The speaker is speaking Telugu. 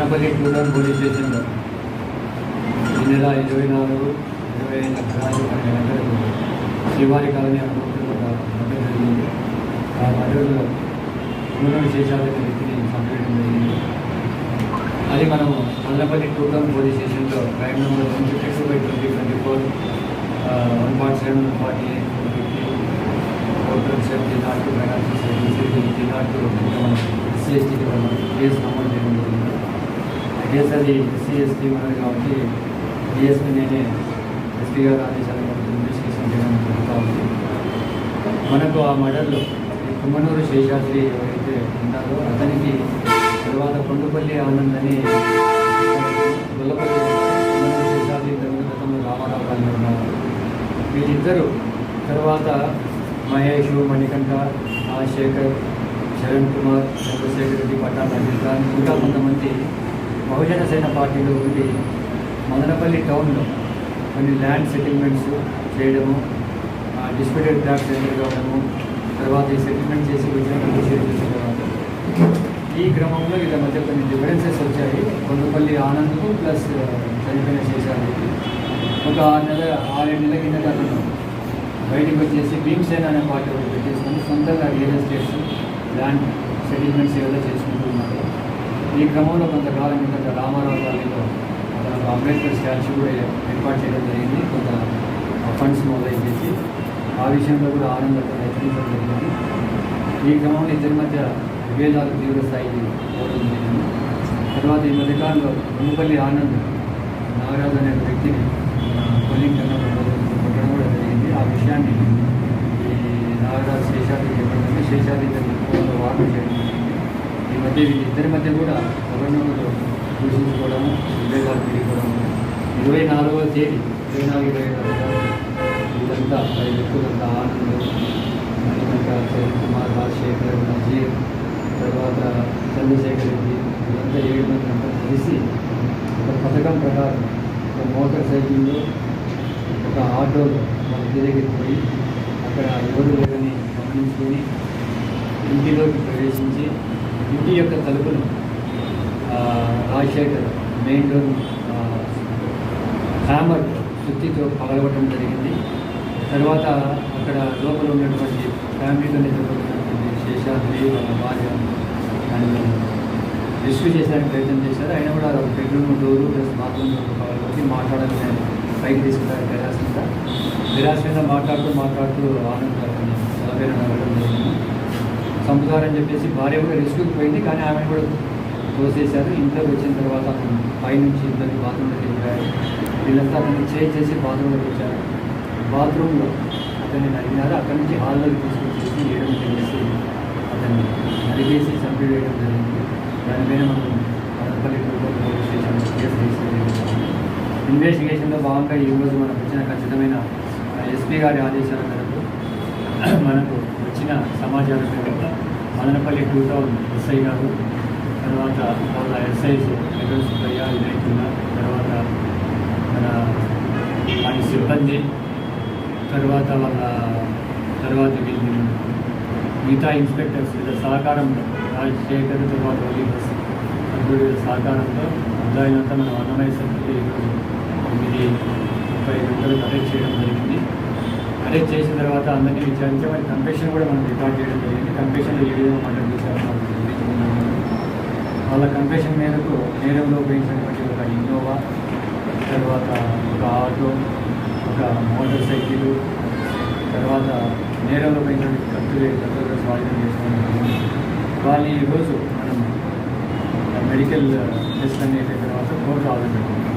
గణపతి టూ పోలీస్ స్టేషన్లో ఈ నెల ఇరవై నాలుగు ఇరవై ఐదు లక్షలు గంటలకు శ్రీవారి కాలనీ అనుకుంటున్న జరిగింది ఆ మర్డర్లో మూడు విశేషాలైన వ్యక్తిని చంపేయడం జరిగింది. అది మనము మదనపల్లి టూ పోలీస్ స్టేషన్లో crime number one fifty two by twenty twenty four one point seven one forty eight fifty four twenty seven three nought two five nought six two మనం ఎస్సీ మనం కేసు నమోదు కేసు అది ఎస్సీ ఎస్టీ కాబట్టి డిఎస్పీ నేనే ఎస్పీ గారు ఆదేశాల ఇన్వెస్టిగేషన్ చేయడం జరుగుతూ ఉంది. మనకు ఆ మర్డర్లో కుమ్మనూరు శేషాద్రి ఎవరైతే ఉన్నారో అతనికి తర్వాత కొండపల్లి ఆనంద్ అని గొల్లపల్లి శేషాద్రి ఇంతకుముందు గతంలో రామారావు గారు ఉన్నారు. వీళ్ళిద్దరూ తర్వాత మహేష్ మణికంఠ రాజశేఖర్ శరణ్ కుమార్ చంద్రశేఖర్ రెడ్డి పట్టాల ఇంకా కొంతమంది బహుజన సేన పార్టీలో ఉండి మదనపల్లి టౌన్లో కొన్ని ల్యాండ్ సెటిల్మెంట్స్ చేయడము డిస్ప్యూటెడ్ ట్యాక్స్ సెటిల్ కావడము తర్వాత ఈ సెటిల్మెంట్ చేసి విజయనగరం చేసిన తర్వాత ఈ క్రమంలో వీళ్ళ మధ్య కొన్ని డిఫరెన్సెస్ వచ్చాయి. కొండపల్లి ఆనంద్కు ప్లస్ చనిపోయిన శేషానికి ఒక ఆరు నెల ఆరేడు నెలల కింద అతను బయటకు వచ్చేసి భీమసేన అనే పార్టీ ఒకటి పెట్టేసుకొని సొంతంగా రియల్ ఎస్టేట్స్ ల్యాండ్ సెటిల్మెంట్స్ ఏదో చేసుకుంటూ ఈ క్రమంలో కొంతకాలం కిందట రామారావు గారిలో అతను అంబేద్కర్ స్టాచ్యూ కూడా ఏర్పాటు చేయడం జరిగింది. కొంత ఫండ్స్ మొదలైన చేసి ఆ విషయంలో కూడా ఆనందంగా హెచ్చరించడం జరిగింది. ఈ క్రమంలో ఇద్దరి మధ్య విభేదాలు తీవ్ర స్థాయికి పోవడం జరిగింది. తర్వాత ఈ మధ్యకాలంలో మునుపల్లి ఆనంద్ నాగరాజు అనే వ్యక్తిని కొల్లింగ్ కన్నా కొట్టడం కూడా జరిగింది. ఆ విషయాన్ని ఈ నాగరాజు శేషాద్రి చెప్పడం శేషాద్రి వార్త చేయడం అంటే మధ్య వీళ్ళిద్దరి మధ్య కూడా గవర్నర్లు దూషించుకోవడము విభేదాలు తిరిగిపోవడము ఇరవై నాలుగవ తేదీ ఇరవై నాలుగు ఇరవై ఐదు వీళ్ళంతా ఐదు వ్యక్తులంతా ఆనంద్ ఇంకా కుమార్ రాజశేఖర్ నజీర్ తర్వాత చంద్రశేఖర్ రెడ్డి ఇదంతా ఏడు మంది అంతా కలిసి ఒక పథకం ప్రకారం ఒక మోటార్ సైకిల్లో ఒక ఆటోలో మన ఇంటి దగ్గరికి పోయి అక్కడ ఎవరు లేదని గమనించుకొని ఇంటిలోకి ప్రవేశించి ఇంటి యొక్క తలుపును రాజశేఖర్ మెయిన్ డోర్ హ్యామర్ సుత్తితో పగలగొట్టడం జరిగింది. తర్వాత అక్కడ లోపల ఉన్నటువంటి ఫ్యామిలీతో నిద్రపోతున్నటువంటి శేషాద్రి వాళ్ళ భార్య అండ్ రిస్క్యూ చేసేదానికి ప్రయత్నం చేశారు. అయినా కూడా bedroom door plus bathroom door పగలగొట్టి మాట్లాడాలని పైకి తీసుకున్నారు తెరాస మీద మీద మాట్లాడుతూ మాట్లాడుతూ ఆనంద్ నలభై రెండు చంపుతారని చెప్పేసి భార్య కూడా రెస్క్యూకి పోయింది కానీ ఆమె కూడా తోసేశారు. ఇంట్లోకి వచ్చిన తర్వాత పైనుంచి ఇంట్లోకి బాత్రూంలోకి వెళ్ళారు. వీళ్ళంతా అతన్ని చేసి బాత్రూంలోకి వచ్చారు. బాత్రూంలో అతన్ని నరిగినారు అక్కడి నుంచి హాల్లోకి తీసుకొచ్చేసి ఏడు చేసి అతన్ని నరిగేసి చంపివేయడం జరిగింది. దానిపైన మనం Madanapalle police station case register ఇన్వెస్టిగేషన్లో భాగంగా ఈరోజు మనకు వచ్చిన ఖచ్చితమైన ఎస్పీ గారి ఆదేశాల మేరకు మనకు వచ్చిన సమాచారం మేరకు మదనపల్లి టూ టౌన్ ఎస్ఐ గారు తర్వాత వాళ్ళ ఎస్ఐస్ వెంకట సుబ్బయ్య వినయ్ తర్వాత మన వారి సిబ్బంది తర్వాత వాళ్ళ తర్వాత వీళ్ళు మిగతా ఇన్స్పెక్టర్స్ వీళ్ళ సహకారంతో రాజశేఖర్ తర్వాత పోలీస్ సభ్యుడి సహకారంతో ముద్దాయినంతా మనం అన్నమయ్య సభ్యులు ఈరోజు తొమ్మిది ముప్పై గంటలు కరెక్ట్ చేయడం జరిగింది. అరెస్ట్ చేసిన తర్వాత అందరినీ విచారించి వారి కంపెషన్ కూడా మనం రికార్డ్ చేయడం జరిగింది. కంపెషన్లో ఏ విధంగా మర్డర్ చేశారో మనం వాళ్ళ కంపెషన్ మేరకు నేరంలో ఉపయోగించినటువంటి ఒక ఇన్నోవా తర్వాత ఒక ఆటో ఒక మోటార్ సైకిల్ తర్వాత నేరంలో పెంచినటువంటి ఖర్చులు కత్తులు స్వాధీనం చేసుకోవడం వాళ్ళు ఈరోజు మనం మెడికల్ టెస్ట్ అనే తర్వాత కోర్టు ఆర్డర్ పెట్టుకుంటాం